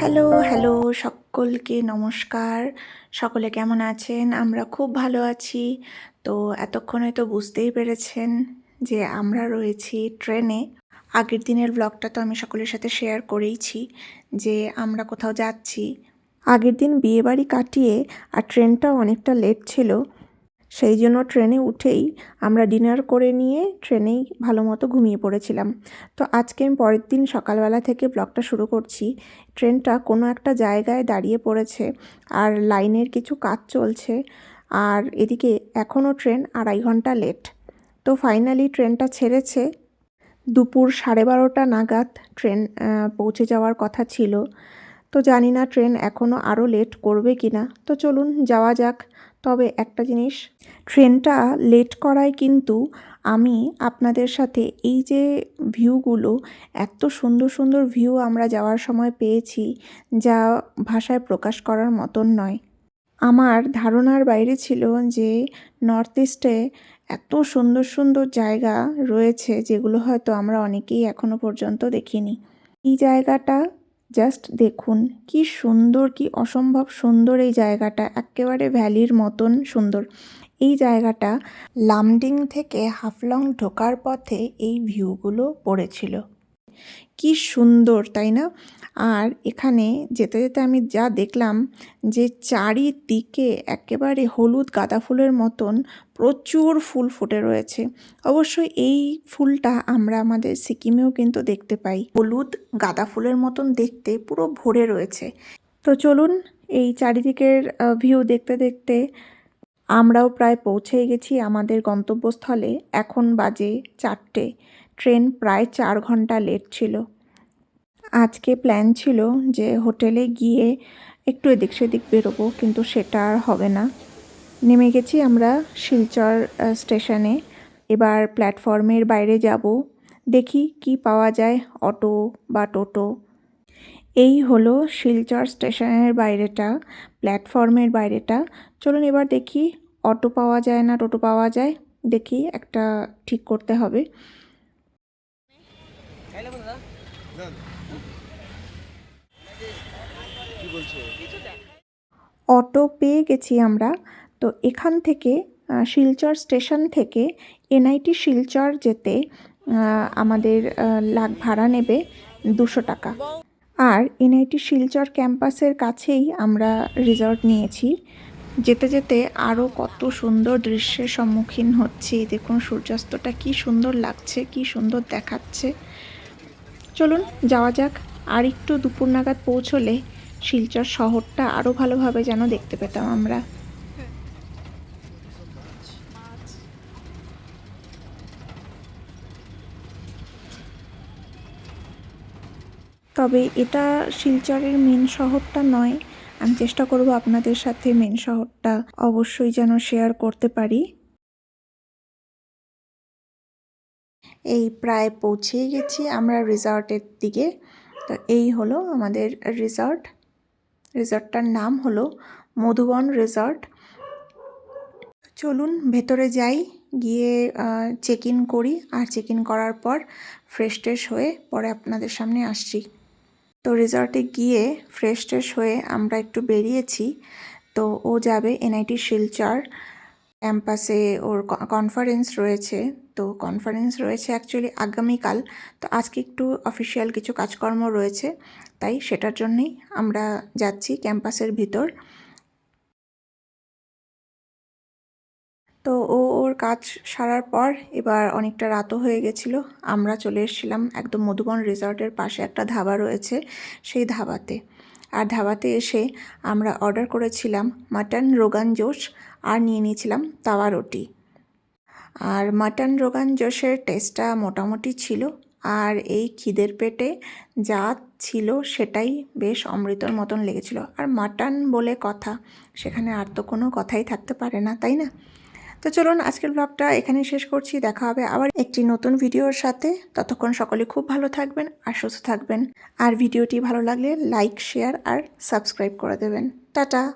Hello hello, সকলকে নমস্কার। সকলে কেমন আছেন? আমরা খুব ভালো আছি। তো এতক্ষণে তো বুঝতেই পেরেছেন যে আমরা রয়েছি ট্রেনে। আগের দিনের ব্লগটা তো আমি সকলের সাথে শেয়ার করেইছি যে আমরা কোথাও যাচ্ছি। আগের দিন বিয়েবাড়ি কাটিয়ে আর ট্রেনটাও অনেকটা লেট ছিল সেই জন্য ট্রেনে উঠেই আমরা ডিনার করে নিয়ে ট্রেনেই ভালো মতো ঘুমিয়ে পড়েছিলাম। তো আজকে আমি পরের দিন সকালবেলা থেকে ব্লগটা শুরু করছি। ট্রেনটা কোনো একটা জায়গায় দাঁড়িয়ে পড়েছে আর লাইনের কিছু কাজ চলছে আর এদিকে এখনও ট্রেন আড়াই ঘণ্টা লেট। তো ফাইনালি ট্রেনটা ছেড়েছে। দুপুর সাড়ে বারোটা নাগাদ ট্রেন পৌঁছে যাওয়ার কথা ছিল। তো জানি না ট্রেন এখনও আরও লেট করবে কি না তো চলুন যাওয়া যাক। তবে একটা জিনিস, ট্রেনটা লেট করায় কিন্তু আমি আপনাদের সাথে এই যে ভিউগুলো এত সুন্দর সুন্দর ভিউ আমরা যাওয়ার সময় পেয়েছি, যা ভাষায় প্রকাশ করার মতন নয়। আমার ধারণার বাইরে ছিল যে নর্থ ইস্টে এত সুন্দর সুন্দর জায়গা রয়েছে, যেগুলো হয়তো আমরা অনেকেই এখনও পর্যন্ত দেখিনি। এই জায়গাটা জাস্ট দেখুন, কি সুন্দর, কি অসম্ভব সুন্দর এই জায়গাটা। একেবারে ভ্যালির মতন সুন্দর। এই জায়গাটা লামডিং থেকে হাফলং ঢোকার পথে এই ভিউগুলো পড়েছিল। কি সুন্দর, তাই না? আর এখানে যেতে যেতে আমি যা দেখলাম যে চারিদিকে একেবারে হলুদ গাঁদা ফুলের মতন প্রচুর ফুল ফুটে রয়েছে। অবশ্যই এই ফুলটা আমরা আমাদের সিকিমেও কিন্তু দেখতে পাই। হলুদ গাঁদা ফুলের মতন দেখতে পুরো ভরে রয়েছে। তো চলুন এই চারিদিকের ভিউ দেখতে দেখতে আমরাও প্রায় পৌঁছে গেছি আমাদের গন্তব্যস্থলে। এখন বাজে চারটে। ট্রেন প্রায় চার ঘণ্টা লেট ছিল। আজকে প্ল্যান ছিল যে হোটেলে গিয়ে একটু এদিক সেদিক বেরোবো, কিন্তু সেটা আর হবে না। নেমে গেছি আমরা শিলচর স্টেশনে। এবার প্ল্যাটফর্মের বাইরে যাব, দেখি কি পাওয়া যায়, অটো বা টোটো। এই হলো শিলচর স্টেশনের বাইরেটা, প্ল্যাটফর্মের বাইরেটা। চলুন এবার দেখি, অটো পাওয়া যায় না টোটো পাওয়া যায়, দেখি একটা ঠিক করতে হবে। অটো পেয়ে গেছি আমরা। তো এখান থেকে শিলচর স্টেশন থেকে এনআইটি শিলচর যেতে আমাদের লাখ ভাড়া নেবে দুশো টাকা। আর এনআইটি শিলচর ক্যাম্পাসের কাছেই আমরা রিসর্ট নিয়েছি। যেতে যেতে আরও কত সুন্দর দৃশ্যের সম্মুখীন হচ্ছি। দেখুন সূর্যাস্তটা কি সুন্দর লাগছে কি সুন্দর দেখাচ্ছে। চলুন যাওয়া যাক। আর একটু দুপুর নাগাদ পৌঁছলে শিলচর শহরটা আরও ভালোভাবে যেন দেখতে পেতাম আমরা। তবে এটা শিলচরের মেন শহরটা নয়। আমি চেষ্টা করব আপনাদের সাথে মেন শহরটা অবশ্যই যেন শেয়ার করতে পারি। এই প্রায় পৌঁছেই গেছি আমরা রিসর্টের দিকে। তো এই হলো আমাদের রিসর্ট। রিসর্টটার নাম হলো মধুবন রিসর্ট। চলুন ভেতরে যাই, গিয়ে চেক ইন করি আর চেক ইন করার পর ফ্রেশ ট্রেশ হয়ে পরে আপনাদের সামনে আসছি। তো রিসর্টে গিয়ে ফ্রেশ ট্রেশ হয়ে আমরা একটু বেরিয়েছি। তো ও যাবে এনআইটি শিলচর। ক্যাম্পাসে ওর কনফারেন্স রয়েছে। তো কনফারেন্স রয়েছে অ্যাকচুয়ালি আগামীকাল। তো আজকে একটু অফিসিয়াল কিছু কাজকর্ম রয়েছে। তাই সেটার জন্যই আমরা যাচ্ছি ক্যাম্পাসের ভিতর। তো ও, ওর কাজ সারার পর এবার অনেকটা রাতও হয়ে গেছিল। আমরা চলে এসেছিলাম একদম মধুবন রিসর্টের পাশে একটা ধাবা রয়েছে সেই ধাবাতে। আর ধাবাতে এসে আমরা অর্ডার করেছিলাম মাটন রোগান জোশ আর নিয়ে নিয়েছিলাম তাওয়া রুটি। আর মাটন রোগান জোশের টেস্টটা মোটামুটি ছিল। আর এই খিদের পেটে যা ছিল সেটাই বেশ অমৃতর মতন লেগেছিল। আর মাটন বলে কথা, সেখানে আর তো কোনো কথাই থাকতে পারে না, তাই না? তো চলুন আজকের ব্লগটা এখানে শেষ করছি। দেখা হবে আবার একটি নতুন ভিডিওর সাথে। ততক্ষণ সকলে খুব ভালো থাকবেন আর সুস্থ থাকবেন। আর ভিডিওটি ভালো লাগলে লাইক শেয়ার আর সাবস্ক্রাইব করে দেবেন। টাটা!